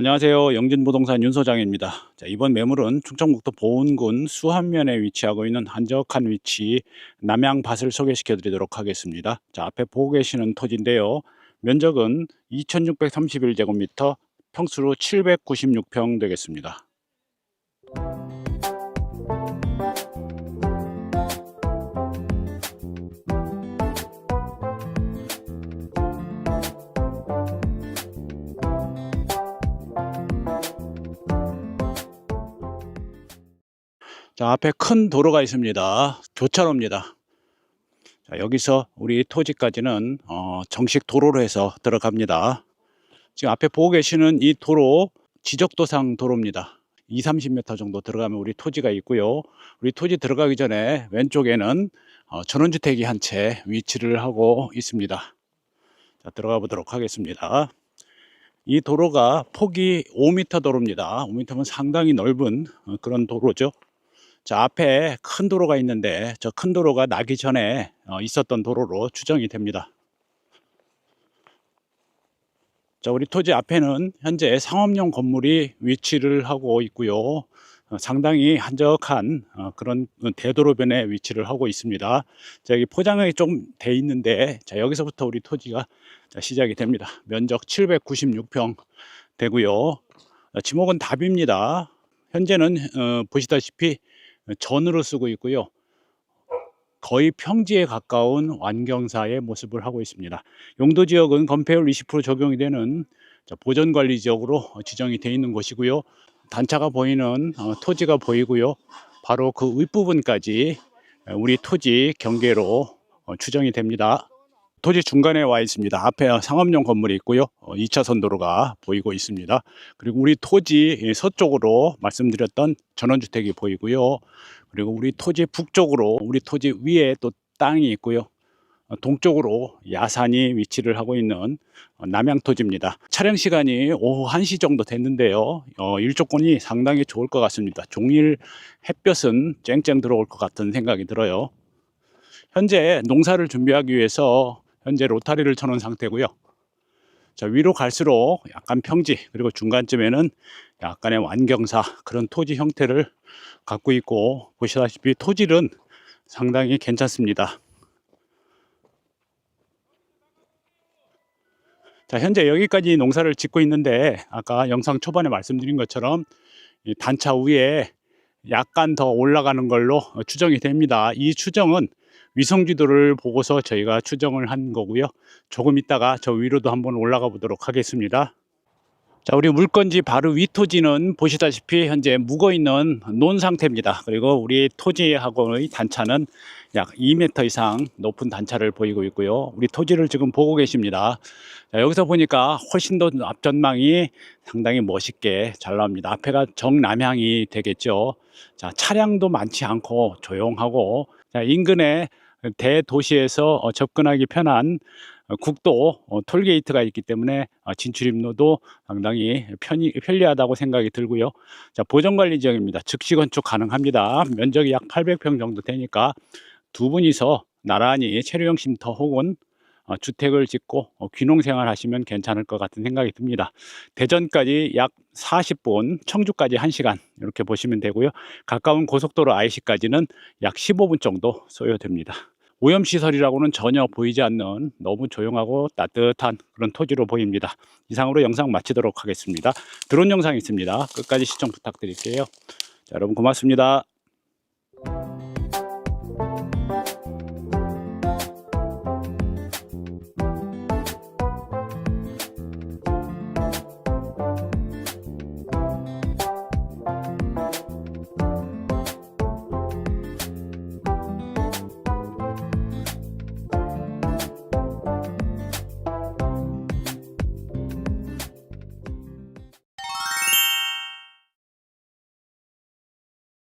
안녕하세요. 영진부동산 윤 소장입니다. 자, 이번 매물은 충청북도 보은군 수안면에 위치하고 있는 한적한 위치 남양밭을 소개시켜 드리도록 하겠습니다. 자, 앞에 보고 계시는 토지인데요. 면적은 2631제곱미터, 평수로 796평 되겠습니다. 자, 앞에 큰 도로가 있습니다. 교차로입니다. 자, 여기서 우리 토지까지는 어, 정식 도로로 해서 들어갑니다. 지금 앞에 보고 계시는 이 도로 지적도상 도로입니다. 2, 30m 정도 들어가면 우리 토지가 있고요. 우리 토지 들어가기 전에 왼쪽에는 어, 전원주택이 한 채 위치를 하고 있습니다. 자, 들어가 보도록 하겠습니다. 이 도로가 폭이 5m 도로입니다. 5m면 상당히 넓은 어, 그런 도로죠. 자, 앞에 큰 도로가 있는데 저 큰 도로가 나기 전에 어, 있었던 도로로 추정이 됩니다. 자, 우리 토지 앞에는 현재 상업용 건물이 위치를 하고 있고요. 어, 상당히 한적한 어, 그런 대도로변에 위치를 하고 있습니다. 자, 여기 포장이 좀 돼 있는데 자, 여기서부터 우리 토지가 자, 시작이 됩니다. 면적 796평 되고요. 자, 지목은 답입니다. 현재는 어, 보시다시피 전으로 쓰고 있고요. 거의 평지에 가까운 완경사의 모습을 하고 있습니다. 용도 지역은 건폐율 20% 적용이 되는 자, 보전관리 지역으로 지정이 되어 있는 곳이고요. 단차가 보이는 어, 토지가 보이고요. 바로 그 윗부분까지 우리 토지 경계로 어, 추정이 됩니다. 토지 중간에 와 있습니다. 앞에 상업용 건물이 있고요. 어, 2차선 도로가 보이고 있습니다. 그리고 우리 토지 서쪽으로 말씀드렸던 전원주택이 보이고요. 그리고 우리 토지 북쪽으로 우리 토지 위에 또 땅이 있고요. 어, 동쪽으로 야산이 위치를 하고 있는 어, 남양토지입니다. 촬영 시간이 오후 1시 정도 됐는데요. 어, 일조권이 상당히 좋을 것 같습니다. 종일 햇볕은 쨍쨍 들어올 것 같은 생각이 들어요. 현재 농사를 준비하기 위해서 현재 로타리를 쳐놓은 상태고요. 자, 위로 갈수록 약간 평지, 그리고 중간쯤에는 약간의 완경사, 그런 토지 형태를 갖고 있고, 보시다시피 토질은 상당히 괜찮습니다. 자, 현재 여기까지 농사를 짓고 있는데, 아까 영상 초반에 말씀드린 것처럼 이 단차 위에 약간 더 올라가는 걸로 추정이 됩니다. 이 추정은 위성 지도를 보고서 저희가 추정을 한 거고요. 조금 있다가 저 위로도 한번 올라가 보도록 하겠습니다. 자, 우리 물건지 바로 위 토지는 보시다시피 현재 묵어 있는 논 상태입니다. 그리고 우리 토지하고의 단차는 약 2m 이상 높은 단차를 보이고 있고요. 우리 토지를 지금 보고 계십니다. 자, 여기서 보니까 훨씬 더 앞전망이 상당히 멋있게 잘 나옵니다. 앞에가 정남향이 되겠죠. 자, 차량도 많지 않고 조용하고 자, 인근에 대도시에서 어, 접근하기 편한 어, 국도 어, 톨게이트가 있기 때문에 어, 진출입로도 상당히 편리, 편리하다고 생각이 들고요. 자, 보전관리 지역입니다. 즉시 건축 가능합니다. 면적이 약 800평 정도 되니까 두 분이서 나란히 체류형 쉼터 혹은 어, 주택을 짓고 어, 귀농 생활 하시면 괜찮을 것 같은 생각이 듭니다. 대전까지 약 40분, 청주까지 1시간 이렇게 보시면 되고요. 가까운 고속도로 IC까지는 약 15분 정도 소요됩니다. 오염시설이라고는 전혀 보이지 않는 너무 조용하고 따뜻한 그런 토지로 보입니다. 이상으로 영상 마치도록 하겠습니다. 드론 영상 있습니다. 끝까지 시청 부탁드릴게요. 자, 여러분 고맙습니다.